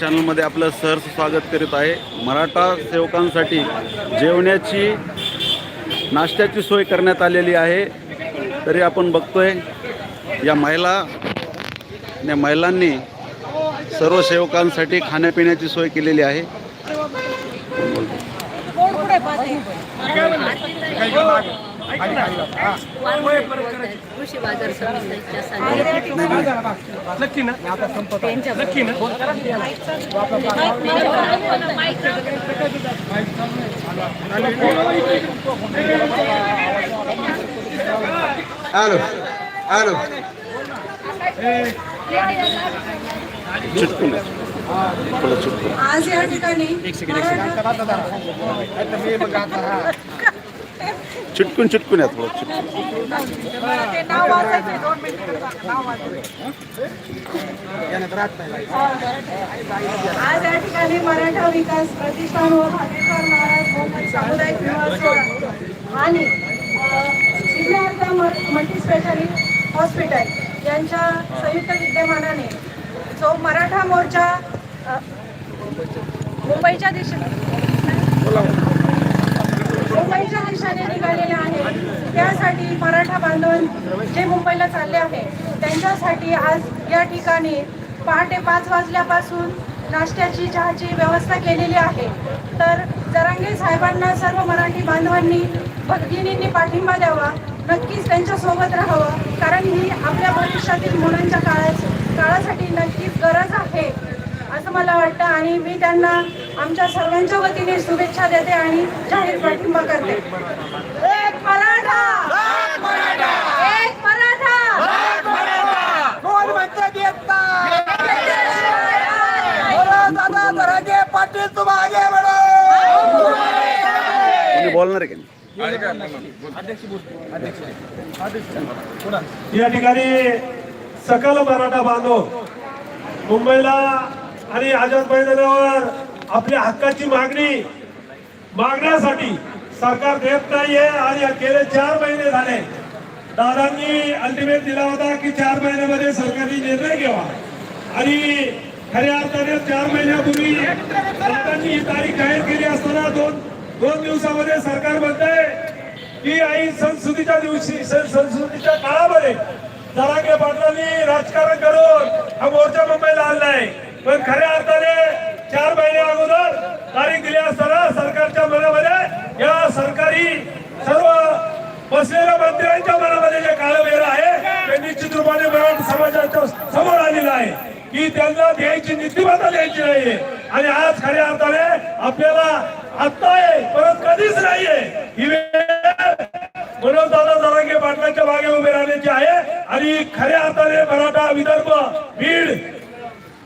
चॅनलमध्ये आपलं सहर्ष स्वागत करीत आहे. मराठा सेवकांसाठी जेवण्याची नाश्त्याची सोय करण्यात आलेली आहे. तरी आपण बघतोय या महिला या महिलांनी सर्व सेवकांसाठी खाण्यापिण्याची सोय केलेली आहे. कृषी बाजार समितीच्या थोडं चिटकून आज या ठिकाणी चिटकून चिटकून या थोडं. चिटकून आज या ठिकाणी मराठा विकास प्रतिष्ठान व भागेश्वर महाराज मोफत सामुदायिक निवास सोहळा आणि सिद्धार्थ मल्टी स्पेशालिस्ट हॉस्पिटल यांच्या संयुक्त विद्यमानाने जो मराठा मोर्चा मुंबईच्या दिशेने. मुंबईच्या दिशेने निघालेले आहे. त्यासाठी मराठा बांधव जे मुंबईला चालले आहे त्यांच्यासाठी आज या ठिकाणी पहाटे पाच वाजल्यापासून नाश्त्याची चहाची व्यवस्था केलेली आहे. तर जरांगे साहेबांना सर्व मराठी बांधवांनी भगिनींनी पाठिंबा द्यावा नक्कीच त्यांच्यासोबत राहावं कारण ही आपल्या भविष्यातील मुलांच्या काळात काळासाठी नक्कीच गरज आहे असं मला वाटतं आणि मी त्यांना आमच्या सर्वांच्या वतीने शुभेच्छा देते आणि जाहीर पाठिंबा करते. एक मराठा! एक मराठा! कोण म्हणते देत नाही बोलो दादा धराजे पाटील बोलणार आहे का? या ठिकाणी सकल मराठा बांधव मुंबईला आणि आझाद मैदानावर आपल्या हक्काची मागणी मागण्यासाठी सरकार देत नाहीये आणि गेले चार महिने झाले. दादांनी अल्टिमेट दिला होता की चार महिन्यामध्ये सरकारने निर्णय घ्यावा. आणि खऱ्या अर्थाने चार महिन्यापूर्वी दादांनी ही तारीख जाहीर केली असताना दोन दोन दिवसामध्ये सरकार म्हणतंय की आई संस्कृतीच्या दिवशी सं- संस्कृतीच्या काळामध्ये जरांगे पाटलांनी राजकारण करून हा मोर्चा मुंबईला आणलाय. पण खऱ्या अर्थाने चार महिने अगोदर तारीख दिली असताना सरकारच्या मनामध्ये या सरकारी सर्व बसलेल्या मंत्र्यांच्या मनामध्ये जे काळवेर आहे ते निश्चित रूपाने मराठा समाजाच्या समोर आलेलं आहे की त्यांना द्यायची नीतिमत्ता द्यायची नाहीये. आणि आज खऱ्या अर्थाने आपल्याला आत्ता आहे परत कधीच नाहीये. ही म्हणून मनोज दादा जरांगे पाटलांच्या मागे उभे राहण्याची आहे. आणि खऱ्या अर्थाने मराठा विदर्भ बीड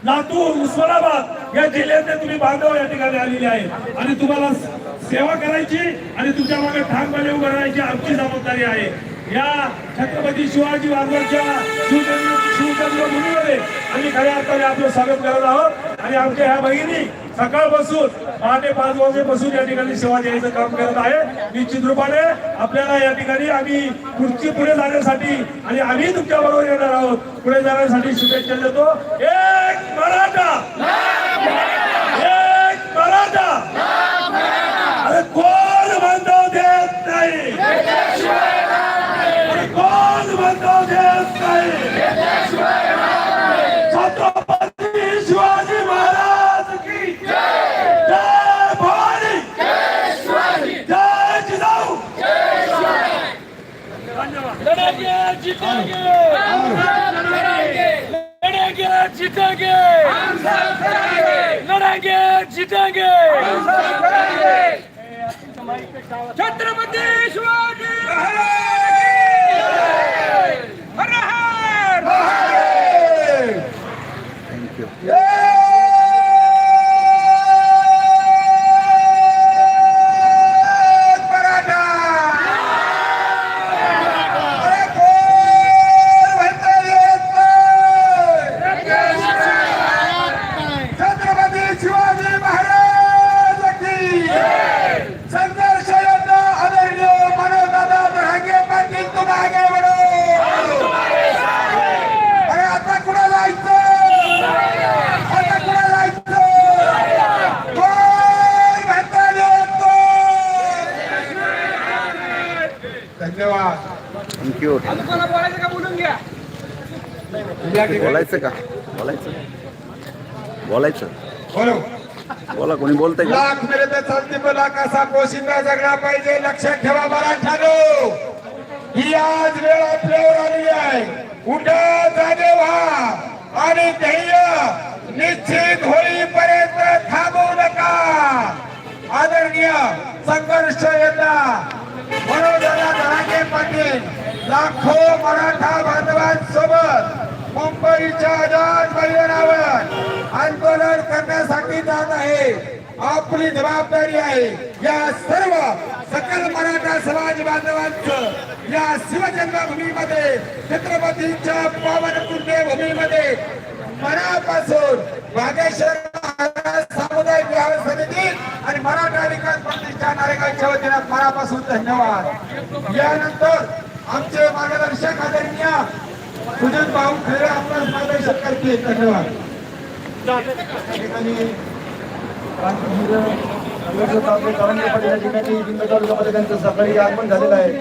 लातूर उस्मानाबाद या जिल्ह्यातले तुम्ही बांधव या ठिकाणी आलेले आहेत. आणि तुम्हाला सेवा करायची आणि तुमच्या मागे ठामपणे उभं राहायची आमची जबाबदारी आहे. या छत्रपती शिवाजी महाराजांच्या शिवचंद्र शिवचंद्र आम्ही खऱ्या अर्थाने आपलं स्वागत करत आहोत. आणि आमच्या ह्या बहिणी सकाळपासून पहाटे पाच वाजेपासून या ठिकाणी सेवा द्यायचं काम करत आहे निश्चित रूपाने आपल्याला या ठिकाणी आम्ही पुढची पुढे जाण्यासाठी आणि आम्ही तुमच्या बरोबर येणार आहोत. पुढे जाण्यासाठी शुभेच्छा देतो. एक मराठा एक मराठा अरे कोण बांधव देत नाही अरे कोण बांधव देत नाही छत्रपती लड़ेंगे जीतेंगे छत्रपति शिवाजी कोणा बोलायचं का बोलून घ्या. बोलायचं का? बोलायचं. बोलायचं. बोलो. बोला कोणी बोलतंय का? लाख मेरे तर चालते बोला कसा पोशिंदा जगला पाहिजे. लक्षात ठेवा मराठानो ही आज वेळ आपल्यावर आलेली आहे. उठा जागे व्हा. आणि ध्येय निश्चित होईपर्यंत थांबू नका. लाखो मराठा बांधवांसोबत मुंबईच्या आझाद मैदानावर आंदोलन करण्यासाठी जात आहे. आपली जबाबदारी आहे. या सर्व सकल मराठा समाज बांधवांचं या शिवजन्मभूमीमध्ये छत्रपतींच्या पावन पुण्यभूमीमध्ये मनापासून बागेश्वर सामुदायिक विहार समितीत आणि मराठा विकास प्रतिष्ठान नारेगावच्या वतीनं मनापासून धन्यवाद. यानंतर आमचे मार्गदर्शक आदरणीय सुजित भाऊ खरे आपलं मार्गदर्शन करते धन्यवाद. या ठिकाणी त्यांचं सकाळी आगमन झालेलं आहे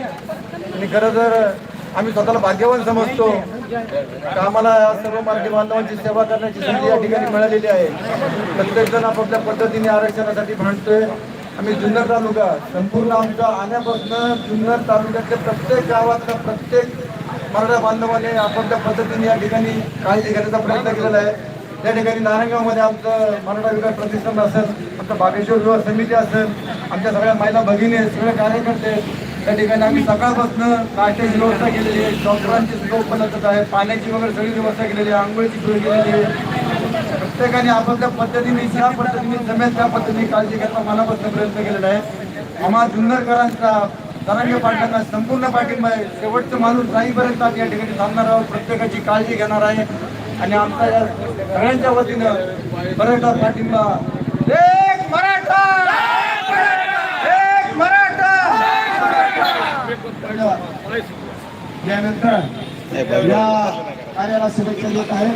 आणि खरं तर आम्ही स्वतःला भाग्यवान समजतो का आम्हाला सर्व मराठी बांधवांची सेवा करण्याची संधी या ठिकाणी मिळालेली आहे प्रत्येक जण आपापल्या पद्धतीने आरक्षणासाठी भांडतोय आम्ही जुन्नर तालुका संपूर्ण आमच्या आण्यापासून जुन्नर तालुक्यातल्या प्रत्येक गावातल्या प्रत्येक मराठा बांधवाने आपापल्या पद्धतीने या ठिकाणी काळजी घेण्याचा प्रयत्न केलेला आहे. त्या ठिकाणी नारायणगावमध्ये आमचं मराठा विकास प्रतिष्ठान असेल आमचं बागेश्वर विवाह समिती असेल आमच्या सगळ्या महिला भगिनी सगळे कार्यकर्ते त्या ठिकाणी आम्ही सकाळपासून नाश्त्याची व्यवस्था केलेली आहे डॉक्टरांची सुद्धा उपलब्धता आहे पाण्याची वगैरे सगळी व्यवस्था केलेली आहे आंघोळीची सोय केलेली आहे. प्रत्येकाने आपापल्या पद्धतीने ज्या पद्धतीने जमेल त्या पद्धतीने काळजी घेतला. मनापासून प्रयत्न केलेला आहे. आम्हा जुन्नरकरांचा धनंजय पाटलांना संपूर्ण पाठिंबा आहे. शेवटचं माणूस जाईपर्यंत आम्ही या ठिकाणी थांबणार आहोत. प्रत्येकाची काळजी घेणार आहे. आणि आमच्या या सगळ्यांच्या वतीनं मराठा पाठिंबा. एक मराठा! एक मराठा! यानंतर या कार्याला शुभेच्छा देत आहे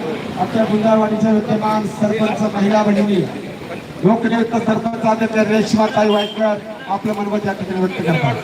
आमच्या गुंजारवाडीच्या विद्यमान सरपंच महिला बहिणी लोकनियुक्त सरपंच आदित्य रेशमाताई वायकर आपलं मनोगत या ठिकाणी व्यक्त करतात.